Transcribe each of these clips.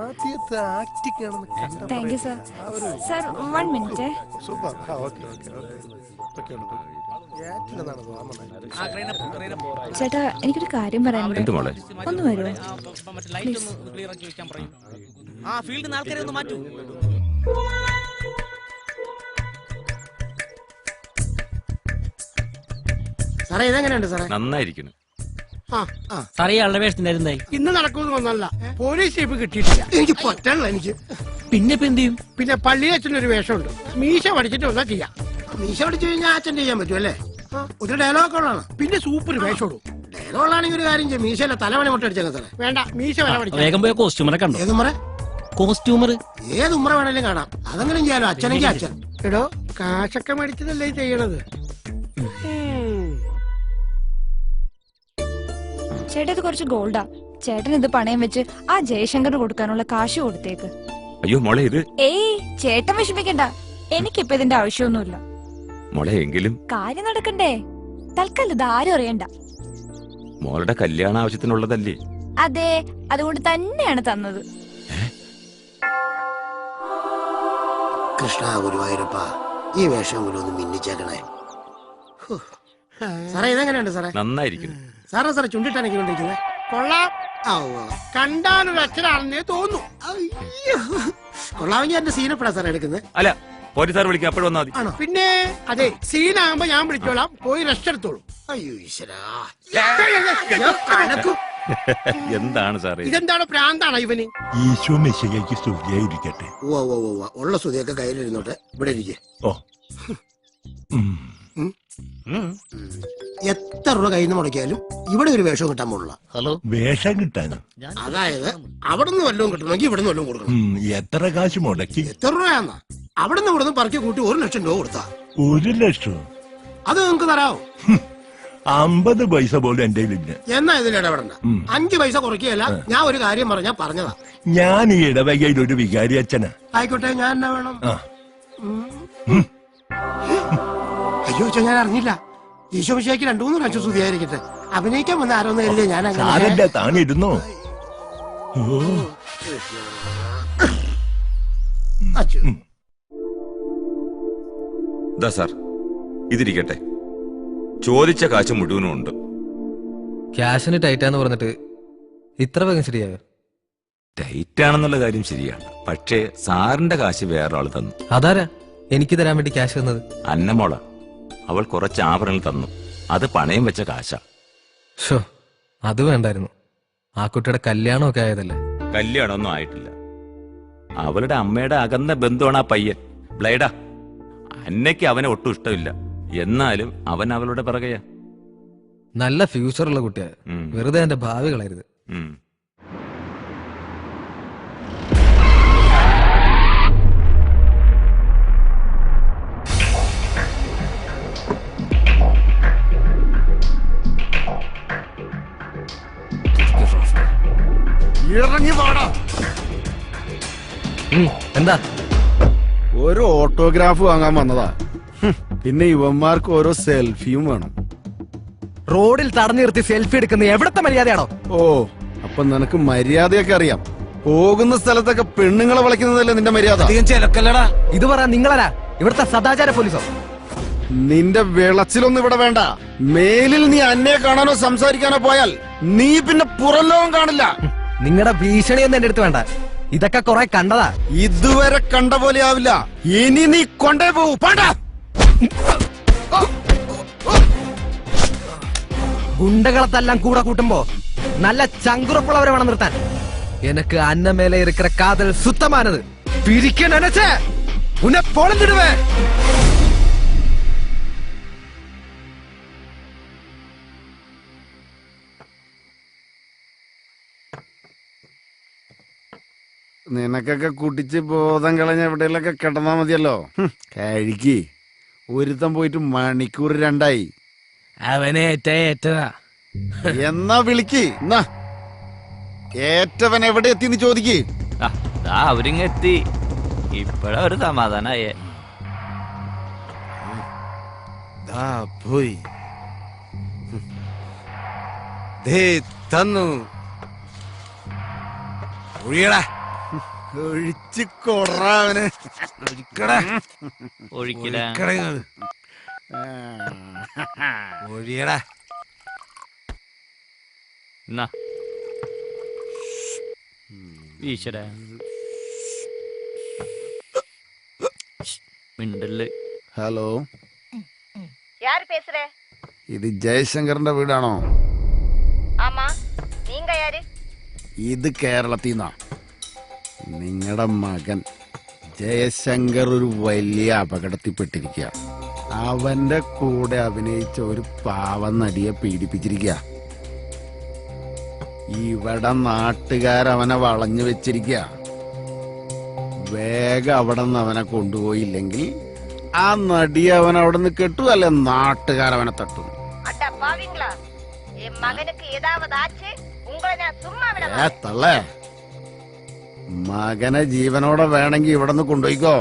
ആദ്യത്തെ ആക്ടിങ് ആണെന്ന് കണ്ട thank you sir sir one minute super. ആ ഓക്കെ ഓക്കെ ഓക്കെ. തോന്നുന്നത് ചേട്ടാ എനിക്കൊരു കാര്യം പറയാനുണ്ട് എന്ത് മോളെ? ഒന്ന് വരുമോ ആ, ഒന്ന് ക്ലിയർ ആക്കി വെക്കാൻ പറയും. ആ ഫീൽഡിൽ നിന്ന് ആൾക്കാരെ ഒന്ന് മാറ്റൂ. സാറേ ഇതെങ്ങനെയുണ്ട് സാറേ? നന്നായിരിക്കുന്നു. സാറേ ആളുടെ വേഷത്തിന്റെ എന്തായി ഇന്ന് നടക്കുമെന്ന് വന്നല്ല പോലീസ് ഷേപ്പ് കിട്ടിയിട്ടില്ല. എനിക്ക് പറ്റണല്ല എനിക്ക്. പിന്നെ ഇപ്പൊ എന്ത് ചെയ്യും? പിന്നെ പള്ളിയിൽ അച്ഛനൊരു വേഷമുണ്ട്. മീശ പഠിച്ചിട്ട് വന്നാ ചെയ്യാം. മീശ പഠിച്ചു കഴിഞ്ഞാൽ അച്ഛൻ ചെയ്യാൻ പറ്റും അല്ലേ? ഒരു ഡയലോഗ് ഉള്ളതാണ്. പിന്നെ സൂപ്പർ വേഷമുള്ളൂ. ഡയലോഗ് ആണെങ്കിൽ ഒരു കാര്യം ചെയ്യും. മീശയിലെ തലമണി മുട്ട അടിച്ചാൽ സാറേ വേണ്ട മീശ വരെ പഠിച്ചു വേഗം പോയ കോസ്റ്റ്യൂമറെ കണ്ടു? ഏത് മുറ കോസ്റ്റ്യൂമർ ഏത് ഉമ്മറ വേണേലും കാണാം. അതെങ്കിലും ചെയ്യാലോ. അച്ഛനെങ്കിൽ അച്ഛൻ. എടോ കാശൊക്കെ മേടിച്ചതല്ലേ ഈ ചെയ്യണത്? ചേട്ടാ ഇത് കുറച്ച് ഗോൾഡാ. ചേട്ടൻ ഇത് പണയം വെച്ച് ആ ജയശങ്കറിന് കൊടുക്കാനുള്ള കാശ് കൊടുത്തേക്ക്. അയ്യോ മോളെ ഇത് ഏയ് ചേട്ടൻ വിഷമിക്കണ്ട. എനിക്കിപ്പോ ഇതിന്റെ ആവശ്യമൊന്നുമില്ല. മോളെ എങ്കിലും കാര്യം നടക്കണ്ടേ? തൽക്കാലം ഇത് ആരും അറിയണ്ട. മോളുടെ കല്യാണ ആവശ്യത്തിനുള്ളതല്ലേ? അതെ അതുകൊണ്ട് തന്നെയാണ് തന്നത്. കൃഷ്ണ ഗുരുവായൂരപ്പ ഈ വേഷം കൂടി ഒന്ന് മിന്നിച്ചേക്കണേ. ഹോ. സാറേ ഇതെങ്ങനെയുണ്ട് സാറേ? നന്നായിരിക്കുന്നു. സാറേ സാറേ ചുണ്ടിട്ടാണ് കൊണ്ടിരിക്കുന്നത്. കൊള്ളാം. കണ്ടാലൊരു അച്ഛനാണെന്നേ തോന്നുന്നു. കൊള്ളാമെങ്കിൽ എന്റെ സീനപ്പെടാ സാറേ എടുക്കുന്നത്. അല്ല പോലീസുകാർ വിളിക്കാം അപ്പോഴും വന്നാൽ മതി. ആണോ? പിന്നെ അതെ സീനാകുമ്പോ ഞാൻ വിളിച്ചോളാം. പോയി റെസ്റ്റ് എടുത്തോളൂ. അയ്യോ ഈശ്വരാ. എന്താണ് സാറേ? ഇത്? ഇതെന്താണ് പ്രാന്താണോ ഇവന്? ഈശോ മെസ്സിലേക്ക് സ്തുതിയായിരിക്കട്ടെ ഉള്ള സ്തുതിയൊക്കെ കയ്യിലിരുന്നോട്ടെ. ഇവിടെ ഇരിക്കേ. ഓ. ഉം. എത്ര രൂപ കയ്യിൽ നിന്ന് മുടക്കിയാലും ഇവിടെ ഒരു വേഷം കിട്ടാൻ പോലുള്ള ഹലോ? വേഷം കിട്ടാനോ? അതായത് അവിടെ നിന്ന് വല്ലതും കിട്ടണമെങ്കിൽ ഇവിടെ നിന്ന് വല്ലതും കൊടുക്കണം. ഉം, എത്ര കാശ് മുടക്കി? എത്ര രൂപയാന്നാ? അവിടെ നിന്ന് ഇവിടെ നിന്ന് പറക്കി കൂട്ടി ഒരു ലക്ഷം രൂപ കൊടുത്താ. ഒരു ലക്ഷം? അത് നിങ്ങൾക്ക് തരാമോ അമ്പത് പൈസ പോലും എന്റെ ഇല്ല. എന്നാ ഇതിൽ ഇടപെടണ്ട. അഞ്ചു അഞ്ച് പൈസ കുറയ്ക്കുകയല്ല ഞാൻ ഒരു കാര്യം പറഞ്ഞാ പറഞ്ഞതാ. ഞാൻ ഈ ഇടവകയിൽ ഒരു വികാരി അച്ഛനാ. ആയിക്കോട്ടെ ഞാൻ എന്നാ വേണം? ആ. ഉം. അയ്യോ അച്ഛൻ ഞാൻ അറിഞ്ഞില്ല. ഈശോ വിഷയക്ക് രണ്ടു മൂന്ന് പ്രാവശ്യം സ്തുതിയായിരിക്കട്ടെ. അഭിനയിക്കാൻ വന്ന ആരോന്ന് ഞാൻ അങ്ങനെ സാരല്ല താണിരുന്നോ അച്ചു ദാ സാർ ഇതിരിക്കട്ടെ. ചോദിച്ച കാശ് മുഴുവനും ഉണ്ട്. ക്യാഷിന് ടൈറ്റാന്ന് പറഞ്ഞിട്ട് ഇത്ര വേഗം ശരിയായോ? ടൈറ്റ് ആണെന്നുള്ള കാര്യം ശരിയാണ്. പക്ഷേ സാറിന്റെ കാശ് വേറെ ആൾ തന്നു. അതാരാ? എനിക്ക് തരാൻ വേണ്ടി ക്യാഷ് തന്നത്? അന്നമോള. അവൾ കുറച്ച് ആഭരണങ്ങൾ തന്നു. അത് പണയം വെച്ച കാശ. ഷോ അത് വേണ്ടായിരുന്നു. ആ കുട്ടിയുടെ കല്യാണമൊക്കെ ആയതല്ലേ? കല്യാണമൊന്നും ആയിട്ടില്ല. അവളുടെ അമ്മയുടെ അകന്ന ബന്ധുവാണ് ആ പയ്യൻ. ബ്ലൈഡാ അന്നയ്ക്ക് അവനെ ഒട്ടും ഇഷ്ടമില്ല. എന്നാലും അവൻ അവളുടെ പിറകെയാ. നല്ല ഫ്യൂച്ചറുള്ള കുട്ടിയാ. വെറുതെ എന്റെ ഭാവി കളയരുത്. ഇറങ്ങി പാടാ ഉം, എന്താ? ഒരു ഓട്ടോഗ്രാഫ് വാങ്ങാൻ വന്നതാ. പിന്നെ ഇവന്മാർക്ക് ഓരോ സെൽഫിയും വേണം. റോഡിൽ തടഞ്ഞു നിർത്തി സെൽഫി എടുക്കുന്ന എവിടത്തെ മര്യാദയാണോ? ഓ അപ്പൊ നിനക്ക് മര്യാദയൊക്കെ അറിയാം. പോകുന്ന സ്ഥലത്തൊക്കെ പെണ്ണുങ്ങളെ വിളിക്കുന്നതല്ലേ നിന്റെ മര്യാദ? ചിലക്കല്ലടാ. ഇത് പറ നിങ്ങളാ ഇവിടുത്തെ സദാചാര പോലീസോ? നിന്റെ വിളച്ചിലൊന്നും ഇവിടെ വേണ്ട. മേലിൽ നീ അന്നെ കാണാനോ സംസാരിക്കാനോ പോയാൽ നീ പിന്നെ പുറം ലോകം കാണില്ല. നിങ്ങളുടെ ഭീഷണിയൊന്നും എന്റെ അടുത്ത് വേണ്ട. ഇതൊക്കെ കൊറേ കണ്ടതാ. ഇതുവരെ കണ്ട പോലെ ആവില്ല. ഇനി നീ കൊണ്ടേ പോകൂ പണ്ട. ഗുണ്ടകളത്തെല്ലാം കൂടെ കൂട്ടുമ്പോ നല്ല ചങ്കുറപ്പുള്ളവരെ വേണം നിർത്താൻ. എനക്ക് അന്നമേലെ ഇരിക്കുന്ന കാതൽ സുത്തമാനത്. പിരിക്കാൻ അനച്ചേ ഉന്നെ പൊളന്നിടുവേ നിനക്കൊക്കെ കുടിച്ച് ബോധം കളഞ്ഞ എവിടെയെങ്കിലൊക്കെ കിടന്നാ മതിയല്ലോ. കഴിക്ക് ഒരുത്തം പോയിട്ട് മണിക്കൂർ രണ്ടായി. അവനെ ഏറ്റതാ. എന്നാ വിളിക്ക്. എന്നാ. ഏറ്റവൻ എവിടെ എത്തിന്ന് ചോദിക്ക്. അവരിങ്ങെത്തി ഇപ്പഴാ ഒരു സമാധാനായേ. പോയി. തന്നു. ഒഴിയടാ. ഒഴിച്ച് കൊറാവന് ഒഴിക്കടാ ഒഴിക്കടാ ഒഴിക്കട ഒഴിയടാ എന്നാ വീശടാ മിണ്ടല് ഹലോ யாரு பேசுற ഇത് ജയശങ്കറിന്റെ വീടാണോ ஆமா நீங்க யாரு ഇത് കേരളത്തിൽ നിന്നാ നിങ്ങളുടെ മകൻ ജയശങ്കർ ഒരു വലിയ അപകടത്തിൽപ്പെട്ടിരിക്കുക അവന്റെ കൂടെ അഭിനയിച്ച ഒരു പാവം നടിയെ പീഡിപ്പിച്ചിരിക്കുക ഇവിടെ നാട്ടുകാരവനെ വളഞ്ഞു വെച്ചിരിക്കുക വേഗം അവിടെ നിന്ന് അവനെ കൊണ്ടുപോയില്ലെങ്കിൽ ആ നടി അവൻ അവിടെ നിന്ന് കെട്ടു അല്ലെ നാട്ടുകാരവനെ തട്ടു. തള്ളേ. മകനെ ജീവനോടെ വേണമെങ്കിൽ ഇവിടെ നിന്ന് കൊണ്ടുപോയിക്കോ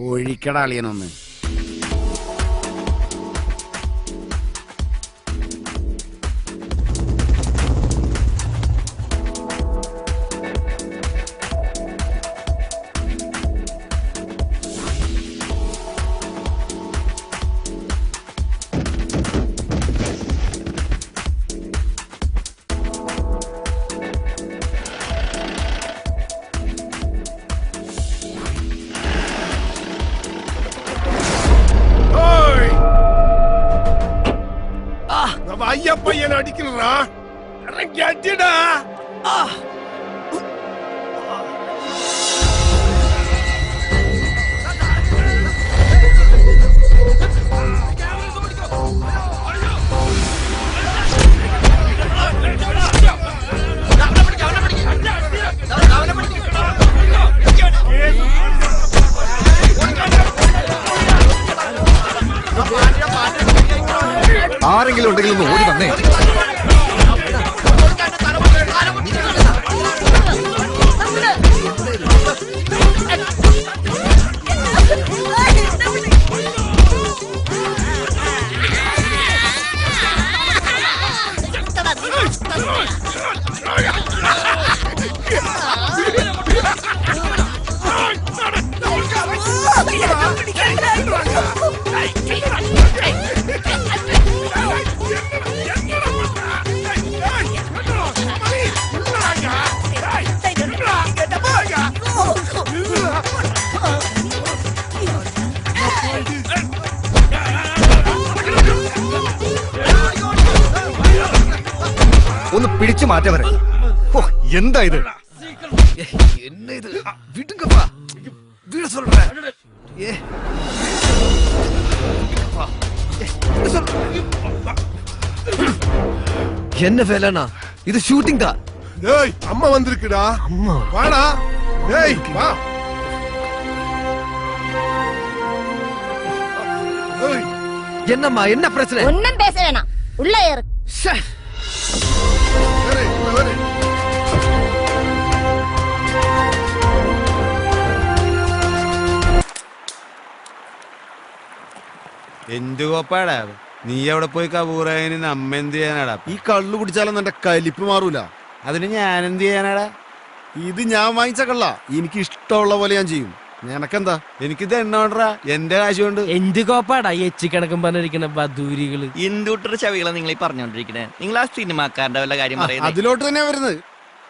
ഒഴിക്കടാളിയനൊന്ന് 啊。啊。ഒന്ന് പിടിച്ചു മാറ്റവരെ ഓ എന്താ ഇത് என்ன இது விடுங்கப்பா விட சொல்றேன் ஏ என்ன வேலைனா இது ஷூட்டிங் தான் டேய் அம்மா வந்திருக்குடா அம்மா வாடா டேய் வா ஏய் என்னம்மா என்ன பிரச்சனை ஒன்னும் பேச வேணாம் உள்ள ஏறு എന്ത് കോപ്പാടാ? നീ എവിടെ പോയി കബൂറായതിന് നമ്മ എന്ത് ചെയ്യാനാടാ? ഈ കള്ളു കുടിച്ചാലും എന്റെ കലിപ്പ് മാറൂല. അതിന് ഞാൻ എന്ത് ചെയ്യാനാടാ? ഇത് ഞാൻ വാങ്ങിച്ച കള്ള. എനിക്ക് ഇഷ്ടമുള്ള പോലെ ഞാൻ ചെയ്യും. നിനക്കെന്താ? എനിക്കിത് എണ്ണോണ്ടറാ എന്റെ കാശ് കൊണ്ട് എന്ത് കോപ്പാടാ എച്ചി കിടക്കും പറഞ്ഞിരിക്കുന്ന ബദൂരികൾ എന്തുട്ടൊരു ചവികളെ നിങ്ങൾ ഈ പറഞ്ഞോണ്ടിരിക്കണേ. നിങ്ങൾ ആ സിനിമാക്കാരുടെ വല്ല കാര്യം പറയുന്നത് അതിലോട്ട് തന്നെയാ വരുന്നത്.